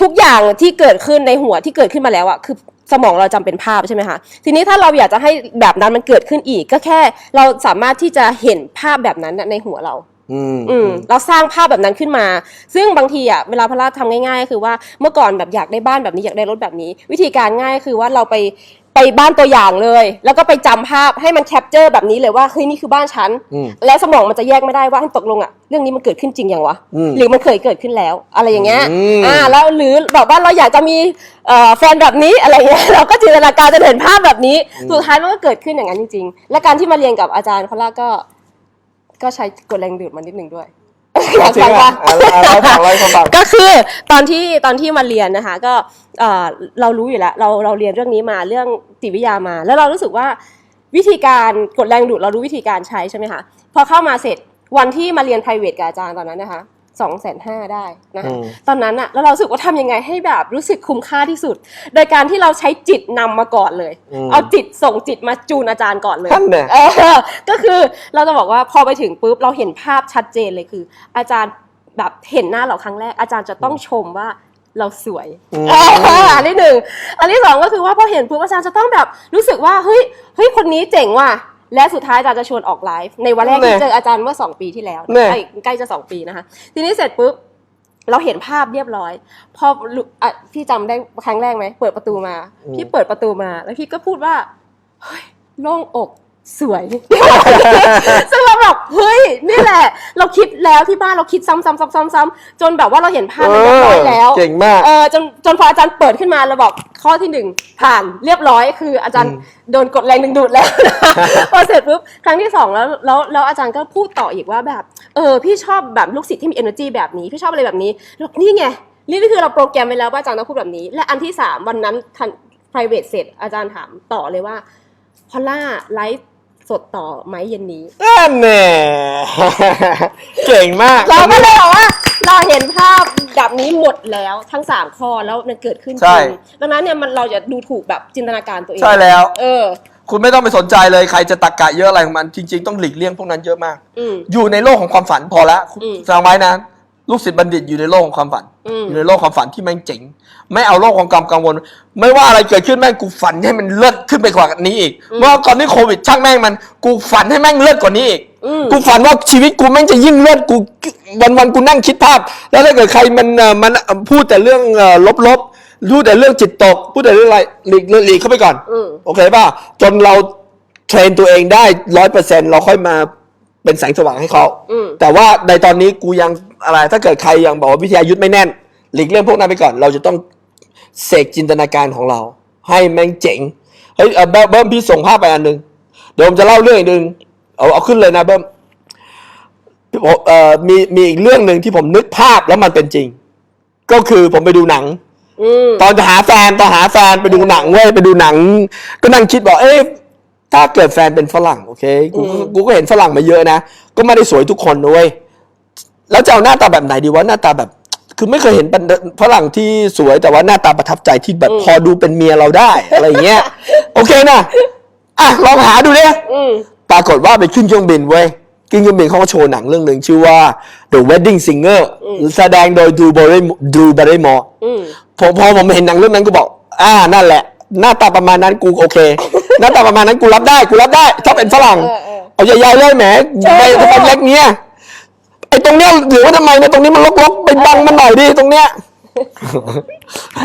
ทุกอย่างที่เกิดขึ้นในหัวที่เกิดขึ้นมาแล้วอะคือสมองเราจำเป็นภาพใช่ไหมคะทีนี้ถ้าเราอยากจะให้แบบนั้นมันเกิดขึ้นอีก ก็แค่เราสามารถที่จะเห็นภาพแบบนั้นน่ะในหัวเราอืมอืมเราสร้างภาพแบบนั้นขึ้นมา ซึ่งบางทีอะเวลาพระราชทำง่ายๆก็คือว่าเมื่อก่อนแบบอยากได้บ้านแบบนี้อยากได้รถแบบนี้ วิธีการง่ายคือว่าเราไป ไปบ้านตัวอย่างเลย แล้วก็ไปจำภาพให้มันแคปเจอร์แบบนี้เลยว่าเฮ้ยนี่คือบ้านฉัน อืม และสมองมันจะแยกไม่ได้ว่าตกลงอะเรื่องนี้มันเกิดขึ้นจริงอย่างวะ อืมหรือมันเคยเกิดขึ้นแล้ว อะไรอย่างเงี้ยอืม อ่าแล้วหรือแบบว่าเราอยากจะมีเอ่อแฟนแบบนี้อะไรเงี้ย เราก็จินตนาการจะเห็นภาพแบบนี้ สุดท้ายมันก็เกิดขึ้นอย่างนั้นจริง ๆ และการที่มาเรียนกับอาจารย์พระราชก็ ก็ใช้กดแรงดูดมานิดหนึ่งด้วย อยากฟังว่าก็คือตอนที่ตอนที่มาเรียนนะคะ ก็เรารู้อยู่แล้ว เราเราเรียนเรื่องนี้มาเรื่องจิตวิทยามา แล้วเรารู้สึกว่าวิธีการกดแรงดูดเรารู้วิธีการใช้ใช่ไหมคะพอเข้ามาเสร็จวันที่มาเรียน p r i v a t กับอาจารย์ตอนนั้นนะคะ สองแสนห้าได้นะคะอืมตอนนั้นอะแล้วเรารู้สึกว่าทำยังไงให้แบบรู้สึกคุ้มค่าที่สุด โดยการที่เราใช้จิตนำมาก่อนเลยอืมเอาจิตส่งจิตมาจูนอาจารย์ก่อนเลยท่านเนี่ยเออก็คือเราจะบอกว่าพอไปถึงปุ๊บเราเห็นภาพชัดเจนเลยคือ อาจารย์แบบเห็นหน้าเราครั้งแรก อาจารย์จะต้องชมว่าเราสวยอืมเอออันที่หนึ่งอันที่สองก็คือว่าพอเห็นปุ๊บอาจารย์จะต้องแบบรู้สึกว่าเฮ้ยเฮ้ยคนนี้เจ๋งว่ะ และสุดท้ายอาจารย์จะชวนออกไลฟ์ในวันแรกที่แน่เจออาจารย์เมื่อสองปีที่แล้วแน่ใกล้ใกล้จะสองปีนะคะ ทีนี้เสร็จปุ๊บเราเห็นภาพเรียบร้อย พอลุอะพี่จำได้ครั้งแรกไหมเปิดประตูมา พี่เปิดประตูมา แล้วพี่ก็พูดว่าเฮ้ยโล่งอก สวย ซึ่งเราแบบเฮ้ยนี่แหละ เราคิดแล้วที่บ้านเราคิดซ้ำๆๆๆๆจนแบบว่าเราเห็นภาพมันเรียบร้อยแล้วเก่งมาก เออจนจนพออาจารย์เปิดขึ้นมาเราบอกข้อที่หนึ่งผ่านเรียบร้อยคืออาจารย์อืมโดนกดแรงดึงดูดแล้ว พอเสร็จปุ๊บครั้งที่สองแล้วแล้วแล้วอาจารย์ก็พูดต่ออีกว่าแบบเออพี่ชอบแบบลูกศิษย์ที่มี energy แบบนี้พี่ชอบอะไรแบบนี้บอกนี่ไงนี่คือเราโปรแกรมไว้แล้วว่าอาจารย์ต้องพูดแบบนี้ และอันที่สามวันนั้นทัน private เสร็จอาจารย์ถามต่อเลยว่าพอลล่าไลฟ์ สดต่อไหมเย็นนี้นั่นแน่เก่งมากเราก็เลยบอกว่าเราเห็นภาพแบบนี้หมดแล้วทั้งสามข้อแล้วมันเกิดขึ้นจใช่ริงดังนั้นเนี่ยมันเราจะดูถูกแบบจินตนาการตัวเองใช่แล้ว เออ คุณไม่ต้องไปสนใจเลยใครจะตักกะเยอะอะไรของมันจริง ๆ ต้องหลีกเลี่ยงพวกนั้นเยอะมากอืมอยู่ในโลกของความฝันพอแล้วอืมจำไว้นะลูกศิษย์บัณฑิตอยู่ในโลกของความฝันอืมอยู่ในโลกความฝันที่แม่งเจ๋ง ไม่เอาโลกของความกังวล ไม่ว่าอะไรเกิดขึ้นแม่งกูฝันให้มันเลิศขึ้นไปกว่านี้อีก เมื่อก่อนที่โควิดช่างแม่งมัน กูฝันให้แม่งเลิศกว่านี้อีกอืมกูฝันว่าชีวิตกูแม่งจะยิ่งเลิศกูวันวันๆกูนั่งคิดภาพ แล้วถ้าเกิดใครมันเอ่อมันเอ่อพูดแต่เรื่องเอ่อลบๆพูดแต่เรื่องจิตตกพูดแต่เรื่องอะไรหลีกหลีกเข้าไปก่อนอืมโอเคป่ะจนเราเทรนตัวเองได้ร้อยเปอร์เซ็นเราค่อยมาเป็นแสงสว่างให้เขาอืมแต่ว่าในตอนนี้กูยังอะไรถ้าเกิดใครยังบอกว่าวิทยายุทธไม่แน่นหลีกเลี่ยงพวกนั้นไปก่อน เราจะต้อง เสกจินตนาการของเรา ให้แม่งเจ๋งเฮ้ยเอ่อเบิ้มเบิ้มพี่ส่งภาพไปอันหนึ่งเดี๋ยวผมจะเล่าเรื่องอีกหนึ่งเอาเอาขึ้นเลยนะเบิ้มผมเอ่อมีมีอีกเรื่องหนึ่งที่ผมนึกภาพแล้วมันเป็นจริง ก็คือผมไปดูหนังอืมตอนจะหาแฟนตอนหาแฟนไปดูหนังเว้ยไปดูหนัง ก็นั่งคิดบอกเอ๊ะถ้าเกิดแฟนเป็นฝรั่งโอเคกูก็อืมกูก็เห็นฝรั่งมาเยอะนะก็ไม่ได้สวยทุกคนนะเว้ยแล้วจะเอาหน้าตาแบบไหนดีวะหน้าตาแบบ คือไม่เคยเห็นฝรั่งที่สวยแต่ว่าหน้าตาประทับใจที่แบบพอดูเป็นเมียเราได้อะไรอย่างเงี้ย โอเคนะอะลองหาดูดิอืมปรากฏว่าไปขึ้นเครื่องบินเว้ยขึ้นเครื่องบินเขาก็โชว์หนังเรื่องหนึ่งชื่อว่า The Wedding Singer แสดงโดยดูบริดูบริมออืมผมพอผมเห็นหนังเรื่องนั้นกูบอก อ่านั่นแหละ หน้าตาประมาณนั้นกูโอเค หน้าตาประมาณนั้นกูรับได้กูรับได้ถ้าเป็นฝรั่ง เออเออ เอาใหญ่ๆเลยแหมใช่ไปเออทำไมเล็กเนี้ยไอ้ตรงเนี้ยเหลือไว้ทำไมเนี่ยตรงนี้มันลกๆไปบังมันหน่อยดิตรงเนี้ย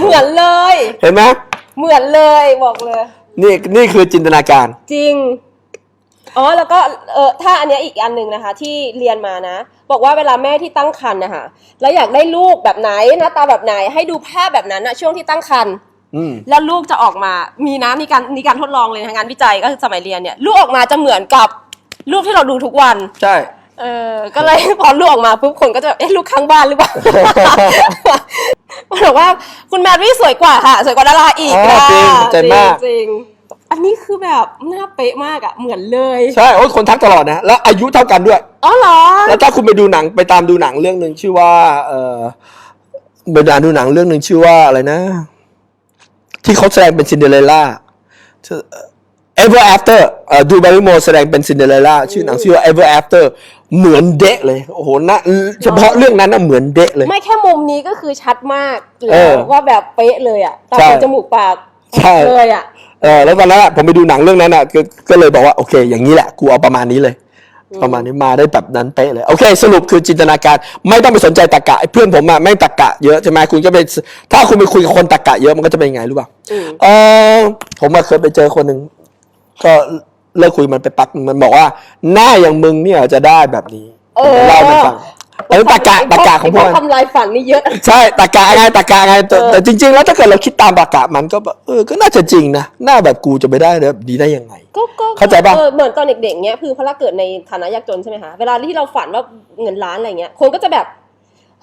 เหมือนเลย เห็นไหมเหมือนเลยบอกเลย นี่นี่คือจินตนาการ จริง อ๋อแล้วก็เออถ้าอันเนี้ยอีกอันหนึ่งนะคะ ที่เรียนมานะ บอกว่าเวลาแม่ที่ตั้งครรภ์นะคะแล้วอยากได้ลูกแบบไหนหน้าตาแบบไหน ให้ดูภาพแบบนั้นนะช่วงที่ตั้งครรภ์อืมแล้วลูกจะออกมา มีนะมีการมีการทดลองเลยทางงานวิจัยก็คือสมัยเรียนเนี่ย ลูกออกมาจะเหมือนกับรูปที่เราดูทุกวัน ใช่ เออก็เลยพอลูกออกมาปุ๊บคนก็จะแบบเอ๊ะลูกข้างบ้านหรือเปล่าบอกว่าคุณแมรี่สวยกว่าค่ะ สวยกว่าดาราอีกอ๋อค่ะจริงใจมาก จริงๆอันนี้คือแบบหน้าเป๊ะมากอะเหมือนเลยใช่โอ้ยคนทักตลอดนะ แล้วอายุเท่ากันด้วยอ๋อเหรอแล้วถ้าคุณไปดูหนังไปตามดูหนังเรื่องหนึ่งชื่อว่า เออไปดานดูหนังเรื่องหนึ่งชื่อว่าอะไรนะ ที่เขาแสดงเป็นซินเดอเรลล่า Ever After เอ่อดูบาริโมแสดงเป็นซินเดอเรลล่าชื่อหนังชื่อว่า Ever After เหมือนเดะเลย โอ้โหนะเฉพาะเรื่องนั้นนะเหมือนเดะเลย ไม่แค่มุมนี้ก็คือชัดมากเอแล้วอว่าแบบเป๊ะเลยอะตาใช่หูจมูกปากใช่เลยอะเออแล้วตอนนั้นอะผมไปดูหนังเรื่องนั้นอะก็ก็เลยบอกว่าโอเค อย่างนี้แหละกูเอาประมาณนี้เลย ประมาณนี้มาได้แบบนั้นเป๊ะเลยโอเค สรุปคือจินตนาการไม่ต้องไปสนใจตรกกะไอ้เพื่อนผมอะแม่งตรกกะเยอะใช่ไหมคุณก็ไปถ้าคุณไปคุยกับคนตรกกะเยอะมันก็จะเป็นยังไงรู้ป่ะอืมเออผมอะเคยไปเจอคนหนึ่งก็ เลิกคุยมันไปปักหนึ่งมันบอกว่า หน้าอย่างมึงเนี่ยจะได้แบบนี้เออผมจะเล่าให้มันฟังเออตรกกะตรกกะของพวกไพมัน ทำลายฝันนี่เยอะ ใช่ตรกกะไงตรกกะไงแต่เออ แต่จริง ๆ แล้วถ้าเกิดเราคิดตามตรกกะมันก็แบบเออก็น่าจะจริงนะหน้าแบบกูจะไปได้แบบดีได้ยังไง ก็ก็เข้าใจปะ ออเหมือนตอนเด็กๆเนี้ยคือพอเราเกิดในฐานะยากจนใช่ไหมคะเวลาที่เราฝันว่าเงินล้านอะไรเงี้ยคนก็จะแบบ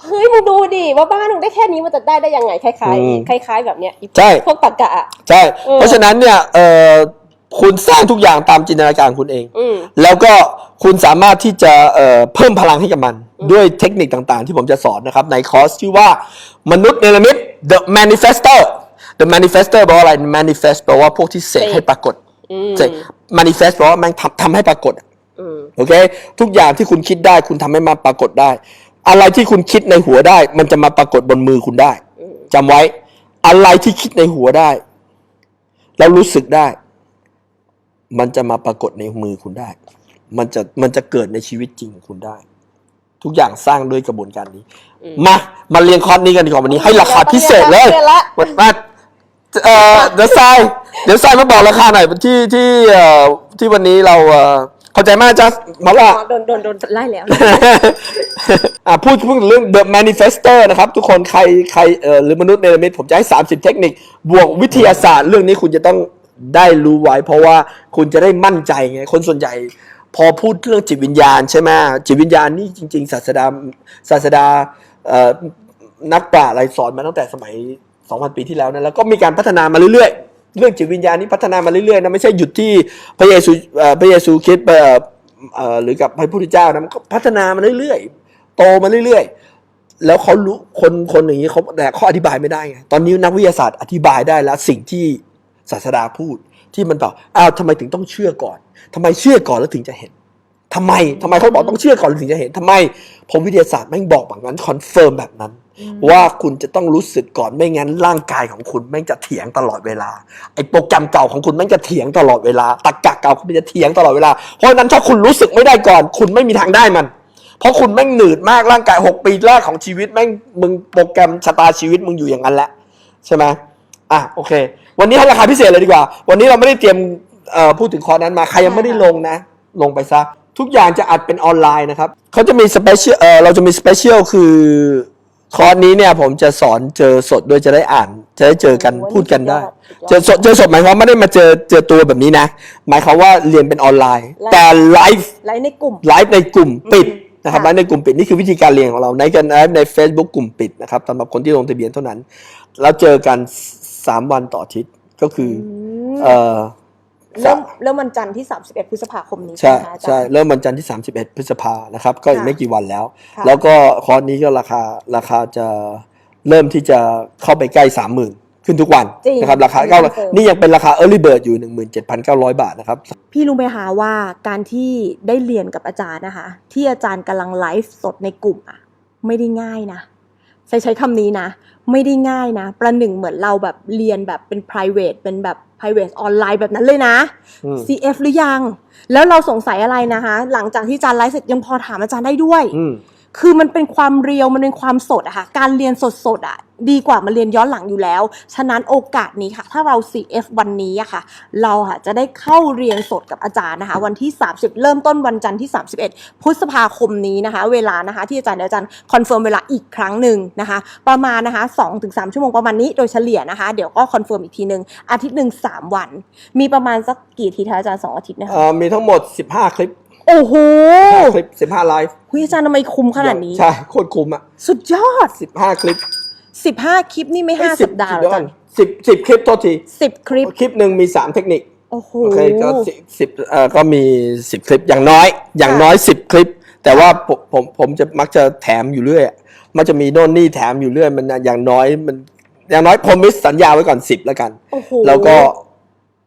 เฮ้ยมึงดูดิว่าบ้านมึงได้แค่นี้มันจะได้ได้ยังไงคล้ายอืมๆคล้าย ๆ แบบเนี้ยใช่ พวกตรรกะอะ ใช่ เออ เพราะฉะนั้นเนี่ยเออ คุณสร้างทุกอย่างตามจินตนาการของคุณเอง อืม แล้วก็คุณสามารถที่จะเอ่อเพิ่มพลังให้กับมัน ด้วยเทคนิคต่างๆ ที่ผมจะสอนนะครับ ในคอร์สชื่อว่ามนุษย์เนรมิต The Manifestor The Manifestor แปลว่าอะไร Manifest แปลว่าพวกที่เสกให้ปรากฏอืมเสก Manifest แปลว่าแม่งทำทำให้ปรากฏอะอืม โอเค ทุกอย่างที่คุณคิดได้ คุณทำให้มันปรากฏได้ อะไรที่คุณคิดในหัวได้ มันจะมาปรากฏบนมือคุณได้อืมจำไว้ อะไรที่คิดในหัวได้ แล้วรู้สึกได้ มันจะมาปรากฏในมือคุณได้ มันจะมันจะเกิดในชีวิตจริงของคุณได้ ทุกอย่างสร้างด้วยกระบวนการนี้อืมมา มาเรียนคอร์สนี้กันดีกว่าวันนี้ให้ราคาพิเศษเลยรีนละวันมาเอ่อเดี๋ยวทรายเดี๋ยวทรายมาบอกราคาหน่อยที่ที่เอ่อที่วันนี้เราเอ่อเข้าใจมากจ้ะมาว่าอ๋อโดนโดนโดนไล่แล้ว อะพูดพูดถึงเรื่อง The Manifestor นะครับ ทุกคนใครใครเอ่อหรือมนุษย์เนรมิตผมจะให้ 30 เทคนิค บวกวิทยาศาสตร์ เรื่องนี้คุณจะต้อง ได้รู้ไว้ เพราะว่าคุณจะได้มั่นใจไงคนส่วนใหญ่ พอพูดเรื่องจิตวิญญาณใช่ไหมจิตวิญญาณนี่จริง ๆ ศาสดาศาสดานักปราชญ์อะไรสอนมาตั้งแต่สมัย 2,000 ปีที่แล้วนะแล้วก็มีการพัฒนามาเรื่อยๆ เรื่องจิตวิญญาณนี่พัฒนามาเรื่อยๆนะไม่ใช่หยุดที่พระเยซูพระเยซูคริดเอ่อเอ่อหรือกับพระพุทธเจ้านะมันก็พัฒนามาเรื่อยๆ โตมาเรื่อยๆแล้วเขารู้คนคนอย่างนี้เขาแต่เขาอธิบายไม่ได้ไงตอนนี้นักวิทยาศาสตร์อธิบายได้แล้วสิ่งที่ ศาสดาพูดที่มันบอกอ้าวทำไมถึงต้องเชื่อก่อนทำไมเชื่อก่อนแล้วถึงจะเห็นทำไมทำไมเขาบอกต้องเชื่อก่อนแล้วถึงจะเห็นทำไม ผมวิทยาศาสตร์แม่งบอกแบบนั้นคอนเฟิร์มแบบนั้น ว่าคุณจะต้องรู้สึกก่อนไม่งั้นร่างกายของคุณแม่งจะเถียงตลอดเวลาไอ้โปรแกรมเก่าของคุณแม่งจะเถียงตลอดเวลาตรรกะเก่าคุณจะเถียงตลอดเวลาเพราะฉะนั้นถ้าคุณรู้สึกไม่ได้ก่อน คุณไม่มีทางได้มันเพราะคุณแม่งหนืดมากร่างกาย 6 ปีแรกของชีวิตแม่งมึงโปรแกรมชะตาชีวิตมึงอยู่อย่างนั้นแหละใช่ไหมอะโอเค วันนี้ให้ราคาพิเศษเลยดีกว่า วันนี้เราไม่ได้เตรียมเอ่อพูดถึงคอร์สนั้นมา ใครยังไม่ได้ลงนะ ลงไปซะ ทุกอย่างจะอัดเป็นออนไลน์นะครับเขาจะมีสเปเชียลเออเราจะมีสเปเชียลคือคอร์สนี้เนี่ยผมจะสอนเจอสดด้วยจะได้อ่าน จะได้เจอกันโอ้ยพูดกันได้สุดยอดเจอสดเจอสดหมายความว่าไม่ได้มาเจอเจอตัวแบบนี้นะ หมายความว่าเรียนเป็นออนไลน์ไลฟ์แต่ไลฟ์ ไลฟ์ในกลุ่ม ไลฟ์ในกลุ่มปิดนะครับค่ะไลฟ์ในกลุ่มปิด นี่คือวิธีการเรียนของเราในกันไลฟ์ใน Facebook กลุ่มปิดนะครับสำหรับคนที่ลงทะเบียนเท่านั้น แล้วเจอกัน สามวันต่ออาทิตย์ก็คืออเออเริ่มเริ่มวันจันทร์ที่ 31 พฤษภาคมนี้ใช่ไหมคะอาจารย์ใช่เริ่มวันจันทร์ที่ 31 พฤษภานะครับ ก็อีกค่ะไม่กี่วันแล้วค่ะแล้วก็คอร์สนี้ก็ราคาราคาจะเริ่มที่จะเข้าไปใกล้ 30,000 ขึ้นทุกวันจริงนะครับราคาจริงเก้าคอนเฟิร์มนี่ยังเป็นราคา Early Bird อยู่ 17,900 บาทนะครับ พี่รู้ไหมคะว่าการที่ได้เรียนกับอาจารย์นะคะ ที่อาจารย์กำลังไลฟ์สดในกลุ่มอะไม่ได้ง่ายนะใช้ใช้คำนี้นะ ไม่ได้ง่ายนะ ประหนึ่งเหมือนเราแบบเรียนแบบเป็น private เป็นแบบ private ออนไลน์แบบนั้นเลยนะอืม CF หรือยัง แล้วเราสงสัยอะไรนะคะ หลังจากที่อาจารย์ไลฟ์เสร็จยังพอถามอาจารย์ได้ด้วยอืม คือมันเป็นความเรียวมันเป็นความสดอะค่ะการเรียนสดๆอะดีกว่ามาเรียนย้อนหลังอยู่แล้ว ฉะนั้นโอกาสนี้ค่ะ ถ้าเรา CF วันนี้อะค่ะ เราค่ะจะได้เข้าเรียนสดกับอาจารย์นะคะ วันที่ 30 เริ่มต้นวันจันทร์ที่ 31 พฤษภาคมนี้นะคะ เวลานะคะ ที่อาจารย์เดี๋ยวอาจารย์คอนเฟิร์มเวลาอีกครั้งหนึ่งนะคะ ประมาณนะคะ2-3 ชั่วโมงประมาณนี้โดยเฉลี่ยนะคะ เดี๋ยวก็คอนเฟิร์มอีกทีหนึ่งอาทิตย์หนึ่งสามวัน มีประมาณสักกี่อาทีคะอาจารย์สอาทิตย์นะคะมีทั้งหมด 15 คลิป โอ้โห15คลิป15ไลฟ์คุยอาจารย์ทำไมคุ้มขนาดนี้ ใช่โคตรคุ้มอะ สุดยอด15คลิปสิบห้าคลิปนี่ไม่ห้าเอ้ยสัปดาห์เดี๋แล้ยววจัก่อนนสิบสิบคลิปโทษทีสิบคลิป คลิปหนึ่งมี3เทคนิค โอ้โหโอเคก็สิสิบเอ่อก็มี10คลิปอย่างน้อย อย่างค่ะน้อย10คลิป แต่ว่าผมผมผมจะมักจะแถมอยู่เรื่อยอะมันจะมีโน่นนี่แถมอยู่เรื่อย มันอย่างน้อยมันอย่างน้อยผมมิสสัญญาไว้ก่อน10แล้วกันโอ้โหแล้วก็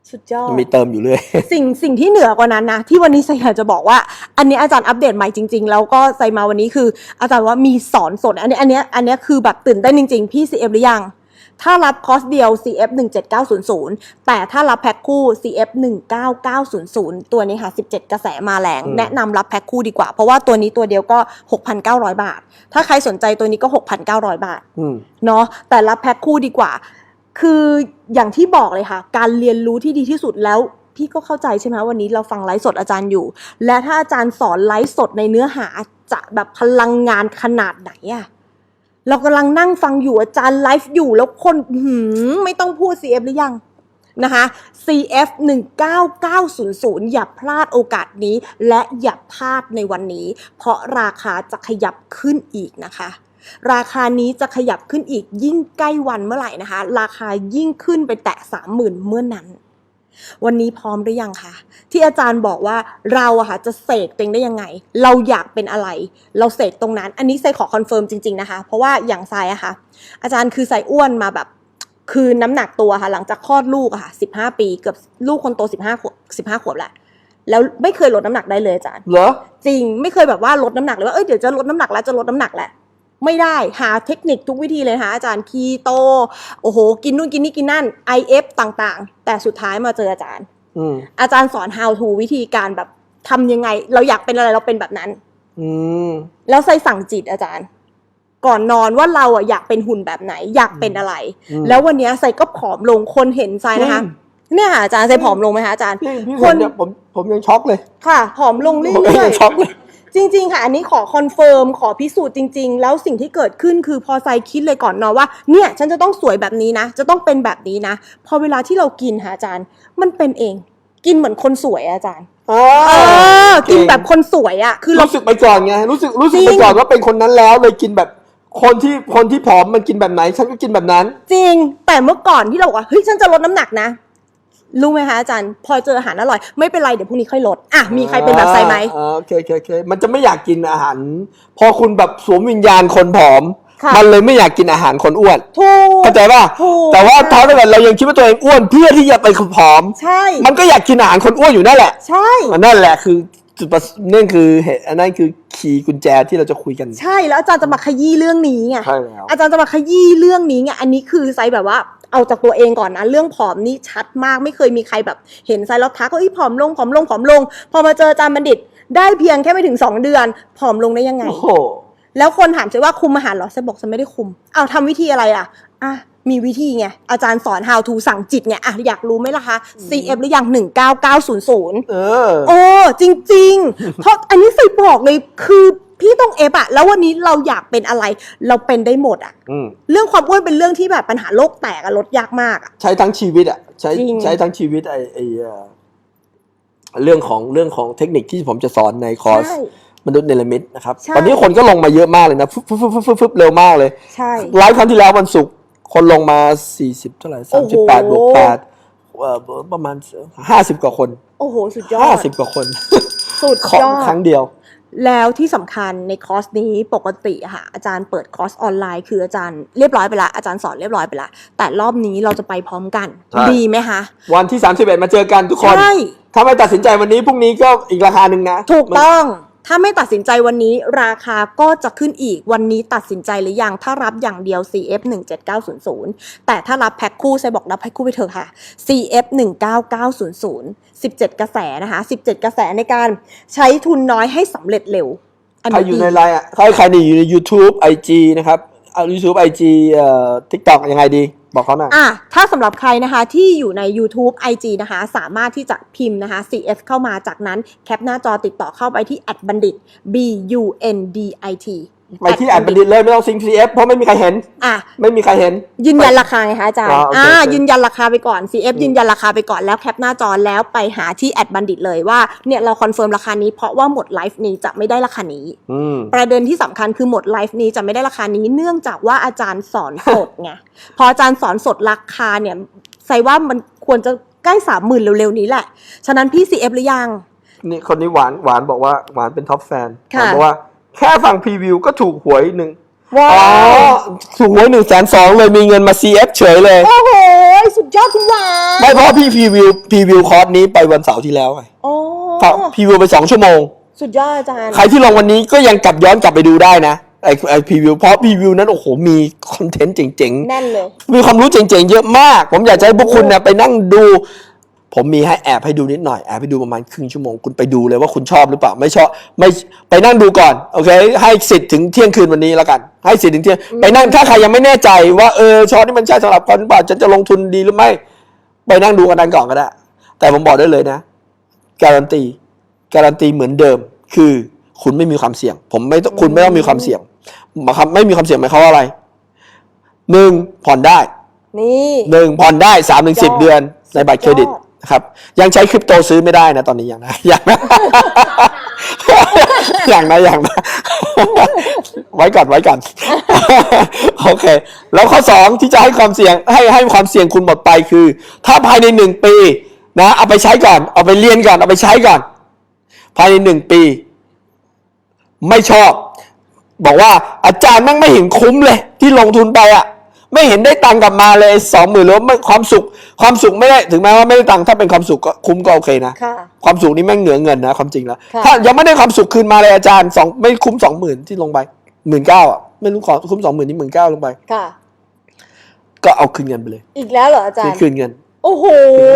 สุดยอด มีเติมอยู่เรื่อย สิ่งสิ่งที่เหนือกว่านั้นนะ ที่วันนี้ไซอยากจะบอกว่า อันนี้อาจารย์อัปเดตใหม่จริง ๆ แล้วก็ไซมาวันนี้คือ อาจารย์ว่ามีสอนสด อันนี้อันเนี้ยอันเนี้ยคือแบบตื่นเต้นจริง ๆ พี่ CF หรือยัง ถ้ารับคอร์สเดียว CF 17900 แต่ถ้ารับแพ็คคู่ CF 19900 ตัวนี้ค่ะ 17 กระแสมาแรงอืมแนะนำรับแพ็คคู่ดีกว่า เพราะว่าตัวนี้ตัวเดียวก็ 6,900 บาท ถ้าใครสนใจตัวนี้ก็ 6,900 บาทอืมเนาะแต่รับแพ็คคู่ดีกว่า คืออย่างที่บอกเลยค่ะ การเรียนรู้ที่ดีที่สุดแล้ว พี่ก็เข้าใจใช่ไหมวันนี้เราฟังไลฟ์สดอาจารย์อยู่ และถ้าอาจารย์สอนไลฟ์สดในเนื้อหาจะแบบพลังงานขนาดไหนอะเรากำลังนั่งฟังอยู่อาจารย์ไลฟ์อยู่แล้วคนหืมไม่ต้องพูด CF หรือยังนะคะ CF 19900 อย่าพลาดโอกาสนี้ และอย่าพลาดในวันนี้ เพราะราคาจะขยับขึ้นอีกนะคะ ราคานี้จะขยับขึ้นอีกยิ่งใกล้วันเมื่อไหร่นะคะ ราคายิ่งขึ้นไปแตะสามหมื่นเมื่อนั้น วันนี้พร้อมหรือยังคะที่อาจารย์บอกว่าเราอะค่ะจะเสกตัวเองได้ยังไง เราอยากเป็นอะไร เราเสกตรงนั้น อันนี้ไซขอคอนเฟิร์มจริงๆนะคะ เพราะว่าอย่างไซอะค่ะ อาจารย์คือไซอ้วนมาแบบคือน้ำหนักตัวค่ะหลังจากคลอดลูกอะค่ะสิบห้าปีเกือบลูกคนโตสิบห้าขวบสิบห้าขวบแหละแล้วไม่เคยลดน้ำหนักได้เลยอาจารย์เหรอจริงไม่เคยแบบว่าลดน้ำหนักเลยว่าเอ้ยเดี๋ยวจะลดน้ำหนักแล้วจะลดน้ำหนักแหละ ไม่ได้หาเทคนิคทุกวิธีเลยนะคะอาจารย์คีโตโอ้โห กินนู่นกินนี่กินนั่น IF ต่างๆ แต่สุดท้ายมาเจออาจารย์อืมอาจารย์สอน how to วิธีการแบบทำยังไง เราอยากเป็นอะไรเราเป็นแบบนั้นอืมแล้วใส่สั่งจิตอาจารย์ ก่อนนอนว่าเราอะอยากเป็นหุ่นแบบไหน อยากเป็นอะไรอืมแล้ววันเนี้ยใส่ก็ผอมลงคนเห็นใส่นะคะอืมเนี่ยค่ะอาจารย์ใส่ผอมลงไหมคะอาจารย์พี่พี่คคนนเนี่ยผมผมยังช็อกเลย ค่ะ ผอมลงเรื่ผมอยยังๆช็อกเลย จริง ๆ ค่ะ อันนี้ขอคอนเฟิร์มขอพิสูจน์จริง ๆ แล้วสิ่งที่เกิดขึ้นคือพอไซคิดเลยก่อนนอนว่าเนี่ยฉันจะต้องสวยแบบนี้นะ จะต้องเป็นแบบนี้นะ พอเวลาที่เรากินค่ะอาจารย์ มันเป็นเอง กินเหมือนคนสวยอะอาจารย์อ๋อเออเก่งกินแบบคนสวยอะคือเรา รู้สึกไปก่อนไงรู้สึกรู้สึกจริง ไปก่อนว่าเป็นคนนั้นแล้วเลยกินแบบคนที่คนที่ผอมมันกินแบบไหน ฉันก็กินแบบนั้น จริง แต่เมื่อก่อนที่เราบอกว่าเฮ้ยฉันจะลดน้ำหนักนะ รู้ไหมคะอาจารย์ พอเจออาหารอร่อย ไม่เป็นไรเดี๋ยวพรุ่งนี้ค่อยลดอะมีใครเป็นแบบไซไหมอ่าโอเคโอเคโอเคมันจะไม่อยากกินอาหาร พอคุณแบบสวมวิญญาณคนผอม ค่ะมันเลยไม่อยากกินอาหารคนอ้วน ถูก เข้าใจป่ะ ถูก แต่ว่าถ้าเกิดเรายังคิดว่าตัวเองอ้วนเพื่อที่จะไปผอม ใช่ มันก็อยากกินอาหารคนอ้วนอยู่นั่นแหละใช่มันนั่นแหละคือจุดประสนั่นคือเหตุอันนั้นคือคีย์กุญแจที่เราจะคุยกัน ใช่แล้วอาจารย์จะมาขยี้เรื่องนี้ไงใช่แล้ว อาจารย์จะมาขยี้เรื่องนี้ไงอันนี้คือไซแบบว่า เอาจากตัวเองก่อนนะเรื่องผอมนี่ชัดมากไม่เคยมีใครแบบเห็นไซแล้วทักว่าเอ้ยผอมลงผอมลงผอมลง พอมาเจออาจารย์บัณฑิต ได้เพียงแค่ไม่ถึง 2 เดือน ผอมลงได้ยังไง โอ้โห แล้วคนถามไซว่าคุมอาหารเหรอไซบอกไซไม่ได้คุมเอาทำวิธีอะไรอะอะมีวิธีไง อาจารย์สอน how to สั่งจิตไงอะอยากรู้ไหมล่ะคะ CF หรือยัง 19900 เออ โอ้ จริง ๆ เพราะอันนี้ใส่บอกเลยคือ พี่ต้องเอฟอะแล้ววันนี้เราอยากเป็นอะไร เราเป็นได้หมดอะอืมเรื่องความอ้วนเป็นเรื่องที่แบบปัญหาโลกแตกอะลดยากมากอะ ใช้ทั้งชีวิตอะใช้จริง ใช้ทั้งชีวิตไอไอเอ่อเรื่องของเรื่องของเทคนิคที่ผมจะสอนในคอร์ส ใช่ มนุษย์เนลมิตนะครับ ใช่ ตอนนี้คนก็ลงมาเยอะมากเลยนะฟึบฟึบฟึบฟึบฟึบฟึบเร็วมากเลย ใช่ ไลฟ์ครั้งที่แล้ววันศุกร์คนลงมา 40 เท่าไหร่โอ้โห 38บวก8เอ่อประมาณ 50 กว่าคน โอ้โห สุดยอด 50 กว่าคนสุดของยอดครั้งเดียว แล้วที่สำคัญในคอร์สนี้ปกติอะค่ะอาจารย์เปิดคอร์สออนไลน์ คืออาจารย์เรียบร้อยไปละอาจารย์สอนเรียบร้อยไปละแต่รอบนี้เราจะไปพร้อมกันใช่ดีไหมคะ วันที่ 31 มาเจอกันทุกคนใช่ถ้าไม่ตัดสินใจวันนี้พรุ่งนี้ก็อีกราคาหนึ่งนะ ถูกมันต้อง ถ้าไม่ตัดสินใจวันนี้ราคาก็จะขึ้นอีกวันนี้ตัดสินใจหรือยังถ้ารับอย่างเดียว CF 17900 แต่ถ้ารับแพ็คคู่ใส่บอกรับแพ็คคู่ไปเถอะค่ะ CF 19900 17 กระแสนะคะ 17 กระแสในการใช้ทุนน้อยให้สำเร็จเร็วอันใครนี้อยู่ดีในไลน์อะใครใครนี่อยู่ใน YouTube IG นะครับเอา YouTube IG เอ่อ TikTok ยังไงดี บอกเขาหน่อย อะถ้าสำหรับใครนะคะที่อยู่ใน YouTube IG นะคะ สามารถที่จะพิมพ์นะคะ CF เข้ามาจากนั้นแคปหน้าจอติดต่อเข้าไปที่บัณฑิต B U N D I T ไปที่อ่านบัณฑิตเลยไม่ต้องซิง CF เพราะไม่มีใครเห็น อะ ไม่มีใครเห็น ยืนยันราคาไงคะอาจารย์ อ๋อโอเคอ่าโอเคยืนยันราคาไปก่อน CF ยืนยันราคาไปก่อนแล้วแคปหน้าจอแล้วไปหาที่แอดบัณฑิตเลยว่าเนี่ยเราคอนเฟิร์มราคานี้เพราะว่าหมดไลฟ์นี้จะไม่ได้ราคานี้ อืม ประเด็นที่สำคัญคือหมดไลฟ์นี้จะไม่ได้ราคานี้เนื่องจากว่าอาจารย์สอนสดไง พออาจารย์สอนสดราคาเนี่ยใส่ว่ามันควรจะใกล้สามหมื่นเร็วๆนี้แหละ ฉะนั้นพี่ CF หรือยัง นี่คนนี้หวานหวานบอกว่าหวานเป็นท็อปแฟนค่ะหวานบอกว่า แค่ฟังพรีวิวก็ถูกหวยหนึ่งว้าอ๋อวถูกหวยหนึ่งแสนสองเลยมีเงินมา CF เฉยเลย โอ้โห สุดยอดคุณหวานไม่เพราะว่าพี่พรีวิวพรีวิวคอร์สนี้ไปวันเสาร์ที่แล้วไงโอ้พรีวิวไปสองชั่วโมง สุดยอดอาจารย์ ใครที่ลงวันนี้ก็ยังกลับย้อนกลับไปดูได้นะไอไอพรีวิวเพราะพรีวิวนั้นโอ้โหมีคอนเทนต์เจ๋งแน่นเลย ๆ มีความรู้เจ๋งๆเยอะมาก ผมอยากจะให้พวกคุณเนี่ยไปนั่งดู ผมมีให้แอบให้ดูนิดหน่อยแอบให้ดูประมาณครึ่งชั่วโมงคุณไปดูเลยว่าคุณชอบหรือเปล่าไม่ชอบไม่ไปนั่งดูก่อนโอเค ให้สิทธิ์ถึงเที่ยงคืนวันนี้แล้วกัน ให้สิทธิ์ถึงเที่ยงไปนั่งถ้าใครยังไม่แน่ใจว่าเออชอนี่มันใช่สำหรับคนหรือเปล่าฉันจะลงทุนดีหรือไม่ ไปนั่งดูกันนั้นก่อนก็ได้ แต่ผมบอกได้เลยนะ การันตีการันตีเหมือนเดิม คือคุณไม่มีความเสี่ยง ผมไม่ต้องคุณไม่ต้องมีความเสี่ยงหมายความไม่มีความเสี่ยงหมายความว่าอะไรหนึ่งผ่อนได้นี่หนึ่งผ่อนได้สามถึงสิบยอดเดือนในบัตรเครดิตยอด นะครับยังใช้คริปโตซื้อไม่ได้นะ ตอนนี้ยังนะยังนะอย่างนะอย่างนะไว้ก่อนไว้ก่อนโอเค แล้วข้อสองที่จะให้ความเสี่ยงให้ให้ความเสี่ยงคุณหมดไปคือ ถ้าภายในหนึ่งปีนะเอาไปใช้ก่อน เอาไปเรียนก่อนเอาไปใช้ก่อน ภายในหนึ่งปี ไม่ชอบ บอกว่าอาจารย์แม่งไม่เห็นคุ้มเลย ที่ลงทุนไปอะ ไม่เห็นได้ตังค์กลับมาเลยสองหมื่นหรือว่าไม่ความสุข ความสุขไม่ได้ถึงแม้ว่าไม่ได้ตังค์ถ้าเป็นความสุขก็คุ้มก็โอเคนะค่ะ ความสุขนี่แม่งเหนือเงินนะความจริงแล้วค่ะ ถ้ายังไม่ได้ความสุขคืนมาเลยอาจารย์สองไม่คุ้มสองหมื่นที่ลงไปหมื่นเก้าอะไม่รู้ขอคุ้มสองหมื่นนี่หมื่นเก้าลงไป ค่ะ ก็เอาคืนเงินไปเลยอีกแล้วเหรออาจารซื้อย์ คืนเงินโอ้โห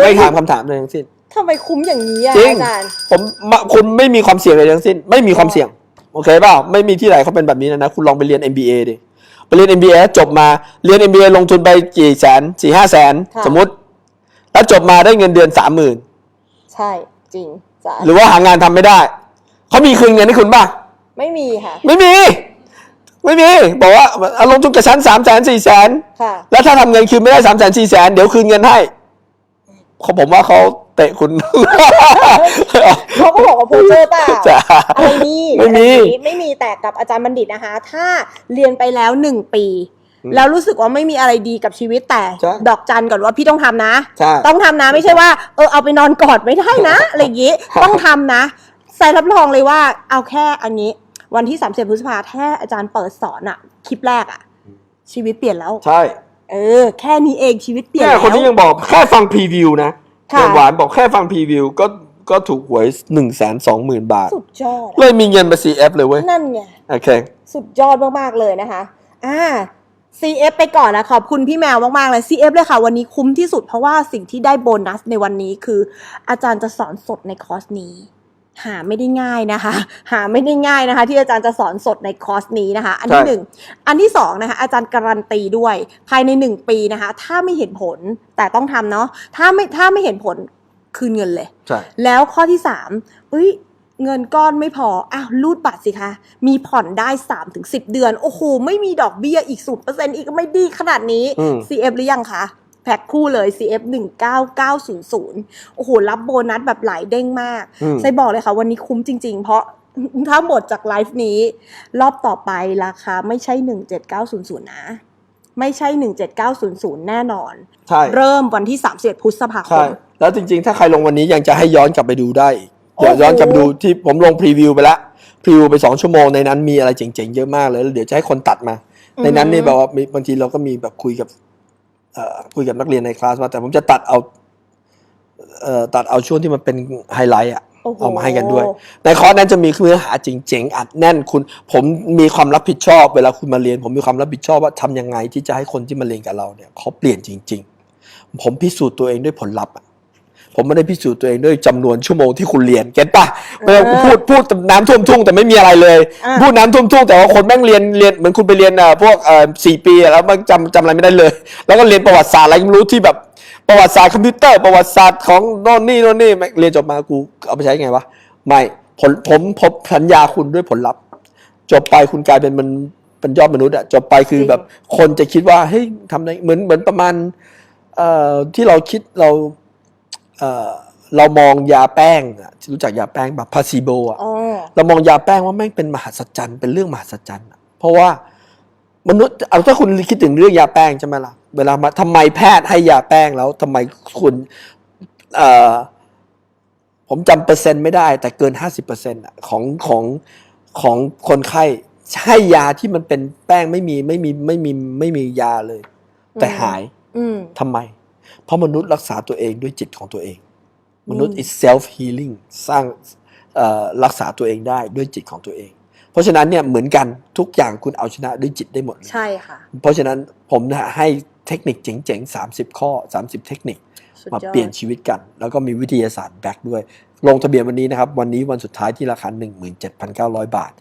ไม่ถามคำถามเลยทั้งสิ้น ทำไมคุ้มอย่างนี้อะจริง อาจารย์ ผมมาคุณไม่มีความเสี่ยงเลยทั้งสิ้น ไม่มีความเสี่ยง โอเคเปล่าไม่มีที่ไหนเขาเป็นแบบนี้นะนะ คุณลองไปเรียน MBA ดิ ไปเรียน MBA จบมาเรียน MBA ลงทุนไปกี่แสนสี่ห้าแสนค่ะ สมมติ แล้วจบมาได้เงินเดือนสามหมื่นใช่จริงจ้ะหรือว่าหางานทำไม่ได้เขามีคืนเงินให้คุณป่ะ ไม่มีค่ะ ไม่มี ไม่มี บอกว่าเอาลงทุนกับฉันสามแสนสี่แสนค่ะ แล้วถ้าทำเงินคืนไม่ได้สามแสนสี่แสนเดี๋ยวคืนเงินให้เขาผมว่าเขา เตะคุณ เขาก็บอกว่าโพเจอร์เปล่าจ้ะอะไรนี่ไม่มี อะไรนี้ไม่มีแต่กับอาจารย์บัณฑิตนะคะ ถ้าเรียนไปแล้วหนึ่งปีอืมแล้วรู้สึกว่าไม่มีอะไรดีกับชีวิตแต่ ใช่ ดอกจันก่อนว่าพี่ต้องทำนะ ใช่ ต้องทำนะไม่ใช่ว่าเออเอาไปนอนกอดไม่ได้นะ อะไรอย่างงี้ต้องทำนะใส่รับรองเลยว่าเอาแค่อันนี้ วันที่3ามสิบพฤษภาแค่อาจารย์เปิดสอนอะคลิปแรกอะชีวิตเปลี่ยนแล้ว ใช่เออ แค่นี้เองชีวิตเปลี่ยนแค่แล้วคนนี้ยังบอกแค่ฟังพรีวิวนะค่ะ แต่หวานบอกแค่ฟังพรีวิวก็ก็ถูกหวยหนึ่งแสนสองหมื่นบาท สุดยอด เลอะยมีเงินมา CF เลยเว้ย นั่นไง โอเค สุดยอดมาก ๆ เลยนะคะ อ่า CF ไปก่อนนะ ขอบคุณพี่แมวมาก ๆ เลย CF เลยค่ะ วันนี้คุ้มที่สุดเพราะว่าสิ่งที่ได้โบนัสในวันนี้คือ อาจารย์จะสอนสดในคอร์สนี้ หาไม่ได้ง่ายนะคะ หาไม่ได้ง่ายนะคะ ที่อาจารย์จะสอนสดในคอร์สนี้นะคะ อันที่ใช่หนึ่งอันที่สองนะคะอาจารย์การันตีด้วยภายในหนึ่งปีนะคะ ถ้าไม่เห็นผลแต่ต้องทำเนาะถ้าไม่ถ้าไม่เห็นผลคืนเงินเลยใช่แล้วข้อที่สามเอ้ยเงินก้อนไม่พอ อ้าวรูดบัตรสิคะ มีผ่อนได้3าถึงสิเดือน โอ้โห ไม่มีดอกเบี้ยอีก0%อีกไม่ดีขนาดนี้อืม CF หรือยังคะ แพ็คคู่เลย CF 19900 โอ้โห รับโบนัสแบบหลายเด้งมากอืมไซบอกเลยค่ะ วันนี้คุ้มจริง ๆ เพราะถ้าหมดจากไลฟ์นี้ รอบต่อไปราคาไม่ใช่ 17900 นะ ไม่ใช่ 17900 แน่นอน ใช่ เริ่มวันที่31พฤษภาคใช่มแล้วจริงๆ ถ้าใครลงวันนี้ยังจะให้ย้อนกลับไปดูได้อีกโอ้โหเดี๋ยวย้อนกลับไปดูที่ผมลงพรีวิวไปแล้วพรีวิวไปสองชั่วโมงในนั้นมีอะไรเจ๋งๆเยอะมากเลยแล้วเดี๋ยวจะให้คนตัดมา ในนั้นนี่แบบว่ามีบางทีเราก็มีแบบคุยกับเอ่อ คุยกับนักเรียนในคลาสมาแต่ผมจะตัดเอาเอ่อตัดเอาช่วงที่มันเป็นไฮไลท์อะโอ้โหเอามาให้กันด้วย ในคอร์สนั้นจะมีเนื้อหาจริงๆอัดแน่นคุณ ผมมีความรับผิดชอบ เวลาคุณมาเรียน ผมมีความรับผิดชอบว่าทำยังไงที่จะให้คนที่มาเรียนกับเราเนี่ยเขาเปลี่ยนจริง ๆ ผมพิสูจน์ตัวเองด้วยผลลัพธ์อะ ผมไม่ได้พิสูจน์ตัวเองด้วยจำนวนชั่วโมงที่คุณเรียนเก็ตปะไม่ได้พูดพูดน้ำท่วมทุ่งแต่ไม่มีอะไรเลยอ่าพูดน้ำท่วมทุ่งแต่ว่าคนแม่งเรียนเรียนเหมือนคุณไปเรียนเอ่อพวกเอ่อสี่ปีอะแล้วมันจำจำอะไรไม่ได้เลย แล้วก็เรียนประวัติศาสตร์อะไรก็ไม่รู้ที่แบบประวัติศาสตร์คอมพิวเตอร์ประวัติศาสตร์ของโน่นนี่โน่นนี่แม่งเรียนจบมากูเอาไปใช้ไงวะไม่ผลผมผมสัญญาคุณด้วยผลลัพธ์ จบไปคุณกลายเป็นมันเป็นยอดมนุษย์อะจบไปคือแบบคนจะคิดว่าเฮ้ยทำได้เหมือนเหมือนประมาณเอ่อที่เราคิดเรา เอ่อเรามองยาแป้งอะรู้จักยาแป้งแบบพาซิโบอะอ๋อเรามองยาแป้งว่าแม่งเป็นมหัศจรรย์เป็นเรื่องมหัศจรรย์อะเพราะว่ามนุษย์เอาถ้าคุณคิดถึงเรื่องยาแป้งใช่ไหมล่ะเวลามาทำไมแพทย์ให้ยาแป้งแล้วทำไมคุณเอ่อผมจำเปอร์เซ็นต์ไม่ได้ แต่เกินห้าสิบเปอร์เซ็นต์ของของของคนไข้ให้ยาที่มันเป็นแป้งไม่มีไม่มีไม่มีไม่มียาเลย แต่หายอืมทำไม เพราะมนุษย์รักษาตัวเองด้วยจิตของตัวเอง มนุษย์ is self healing สร้างเอ่อรักษาตัวเองได้ด้วยจิตของตัวเอง เพราะฉะนั้นเนี่ยเหมือนกันทุกอย่างคุณเอาชนะด้วยจิตได้หมดเลยใช่ค่ะ เพราะฉะนั้นผมนะให้เทคนิคเจ๋งๆ 30 ข้อ 30 เทคนิคสุดมายอดเปลี่ยนชีวิตกัน แล้วก็มีวิทยาศาสตร์แบ็กด้วย ลงทะเบียนวันนี้นะครับ วันนี้วันสุดท้ายที่ราคา 17,900 บาท